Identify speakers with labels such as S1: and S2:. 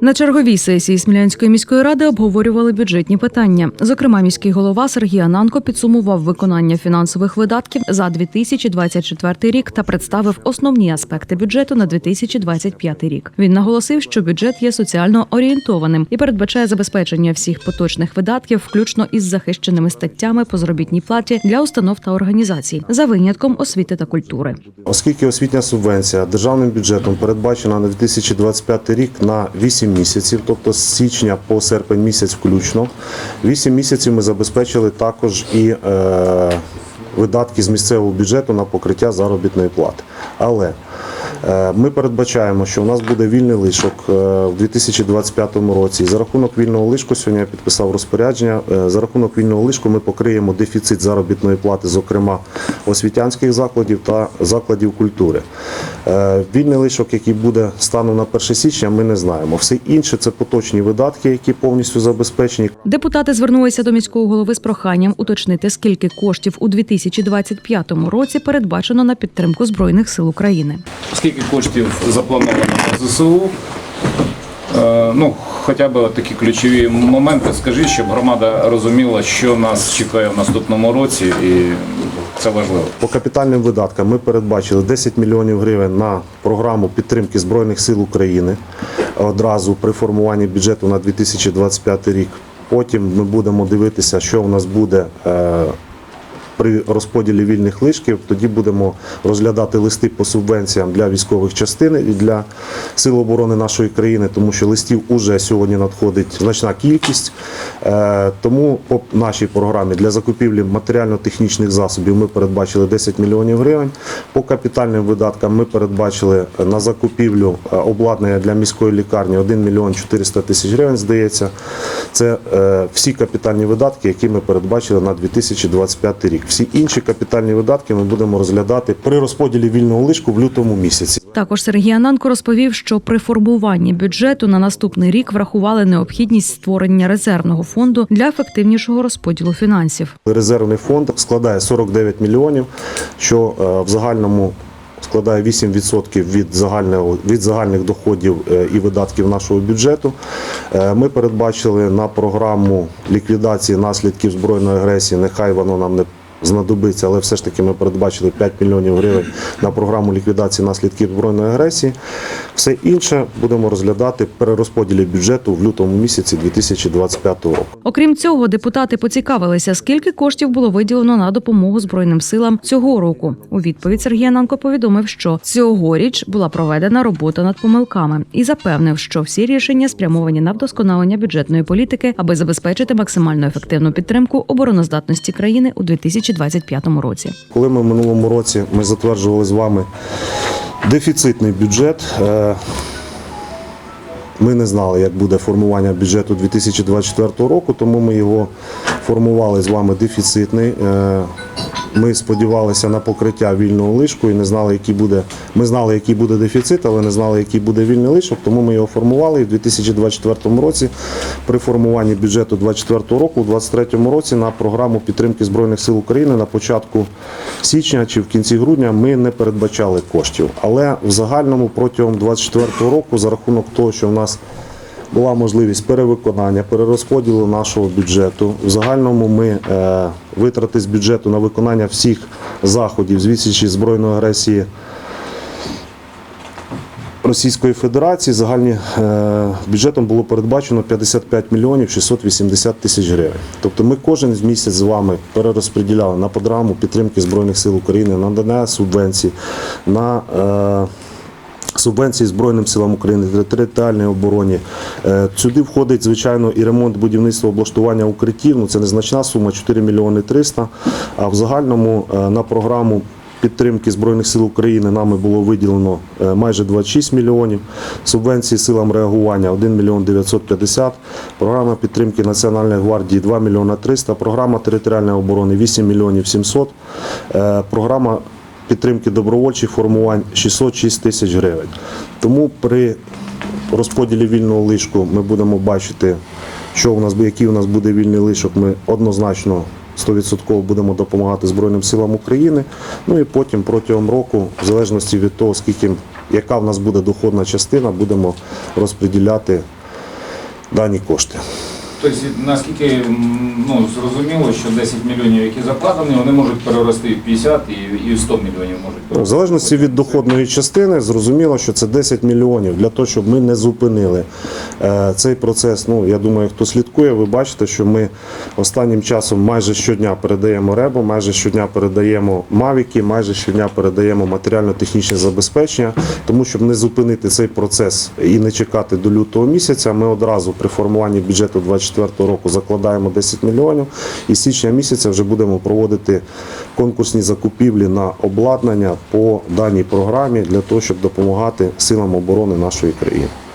S1: На черговій сесії Смілянської міської ради обговорювали бюджетні питання. Зокрема, міський голова Сергій Ананко підсумував виконання фінансових видатків за 2024 рік та представив основні аспекти бюджету на 2025 рік. Він наголосив, що бюджет є соціально орієнтованим і передбачає забезпечення всіх поточних видатків, включно із захищеними статтями по заробітній платі для установ та організацій, за винятком освіти та культури.
S2: Оскільки освітня субвенція державним бюджетом передбачена на 2025 рік на 8 місяців, тобто з січня по серпень місяць включно, 8 місяців ми забезпечили також і е, видатки з місцевого бюджету на покриття заробітної плати. Але ми передбачаємо, що у нас буде вільний лишок е, в 2025 році. За рахунок вільного лишку сьогодні я підписав розпорядження. е, За рахунок вільного лишку ми покриємо дефіцит заробітної плати, зокрема освітянських закладів та закладів культури. Е, Вільний лишок, який буде станом на 1 січня, ми не знаємо. Все інше це поточні видатки, які повністю забезпечені.
S1: Депутати звернулися до міського голови з проханням уточнити, скільки коштів у 2025 році передбачено на підтримку збройних сил України.
S3: Скільки коштів заплановано на ЗСУ? Е, Ну, хоча б такі ключові моменти, скажіть, щоб громада розуміла, що нас чекає в наступному році, і це важливо.
S2: По капітальним видаткам ми передбачили 10 мільйонів гривень на програму підтримки Збройних сил України одразу при формуванні бюджету на 2025 рік. Потім ми будемо дивитися, що у нас буде. При розподілі вільних лишків тоді будемо розглядати листи по субвенціям для військових частин і для сил оборони нашої країни, тому що листів уже сьогодні надходить значна кількість. Е, Тому по нашій програмі для закупівлі матеріально-технічних засобів ми передбачили 10 мільйонів гривень. По капітальним видаткам ми передбачили на закупівлю е, обладнання для міської лікарні 1 мільйон 400 тисяч гривень, здається. Це е, всі капітальні видатки, які ми передбачили на 2025 рік. Всі інші капітальні видатки ми будемо розглядати при розподілі вільного лишку в лютому місяці.
S1: Також Сергій Ананко розповів, що при формуванні бюджету на наступний рік врахували необхідність створення резервного фонду для ефективнішого розподілу фінансів.
S2: Резервний фонд складає 49 мільйонів, що е, в загальному складає 8% від загального від загальних доходів е, і видатків нашого бюджету. Е, Ми передбачили на програму ліквідації наслідків збройної агресії. Нехай воно нам не знадобиться, але все ж таки ми передбачили 5 мільйонів гривень на програму ліквідації наслідків збройної агресії. Все інше будемо розглядати при розподілі бюджету в лютому місяці 2025 року.
S1: Окрім цього, депутати поцікавилися, скільки коштів було виділено на допомогу збройним силам цього року. У відповідь Сергій Ананко повідомив, що цьогоріч була проведена робота над помилками і запевнив, що всі рішення спрямовані на вдосконалення бюджетної політики, аби забезпечити максимально ефективну підтримку обороноздатності країни у 2025 році.
S2: Коли ми в минулому році ми затверджували з вами дефіцитний бюджет, е, ми не знали, як буде формування бюджету 2024 року, тому ми його формували з вами дефіцитний. Ми сподівалися на покриття вільного лишку і не знали, який буде. Ми знали, який буде дефіцит, але не знали, який буде вільний лишок. Тому ми його формували. І в 2024 році, при формуванні бюджету 2024 року, у 2023 році на програму підтримки збройних сил України на початку січня чи в кінці грудня ми не передбачали коштів. Але в загальному протягом 2024 року, за рахунок того, що в нас була можливість перевиконання, перерозподілу нашого бюджету. В загальному ми е, витрати з бюджету на виконання всіх заходів з відсічі збройної агресії Російської Федерації загальні е, бюджетом було передбачено 55 мільйонів 680 тисяч гривень. Тобто ми кожен місяць з вами перерозподіляли на програму підтримки Збройних сил України, на надання субвенцій, на е, субвенції Збройним силам України, територіальній обороні. Е, Сюди входить, звичайно, і ремонт будівництва облаштування укриттів. Ну, це незначна сума 4 мільйони 300. А в загальному е, на програму підтримки Збройних сил України нами було виділено е, майже 26 мільйонів. Субвенції силам реагування 1 мільйон 950. Програма підтримки Національної гвардії 2 мільйона 300. Програма територіальної оборони 8 мільйонів 700. Е, Програма підтримки добровольчих формувань 606 тисяч гривень. Тому при розподілі вільного лишку ми будемо бачити, що у нас, який у нас буде вільний лишок. Ми однозначно 100% будемо допомагати Збройним силам України. Ну і потім протягом року, в залежності від того, скільки яка в нас буде доходна частина, будемо розподіляти дані кошти.
S3: Тобто, наскільки ну, зрозуміло, що 10 мільйонів, які закладені, вони можуть перерости в 50 і, в 100 мільйонів можуть
S2: Ну, В залежності від доходної частини, зрозуміло, що це 10 мільйонів для того, щоб ми не зупинили е, цей процес. Ну, я думаю, хто слідкує, ви бачите, що ми останнім часом майже щодня передаємо ребо, майже щодня передаємо мавіки, майже щодня передаємо матеріально-технічне забезпечення. Тому щоб не зупинити цей процес і не чекати до лютого місяця, ми одразу при формуванні бюджету 2024 року закладаємо 10 мільйонів. І з січня місяця вже будемо проводити конкурсні закупівлі на обладнання по даній програмі для того, щоб допомагати силам оборони нашої країни.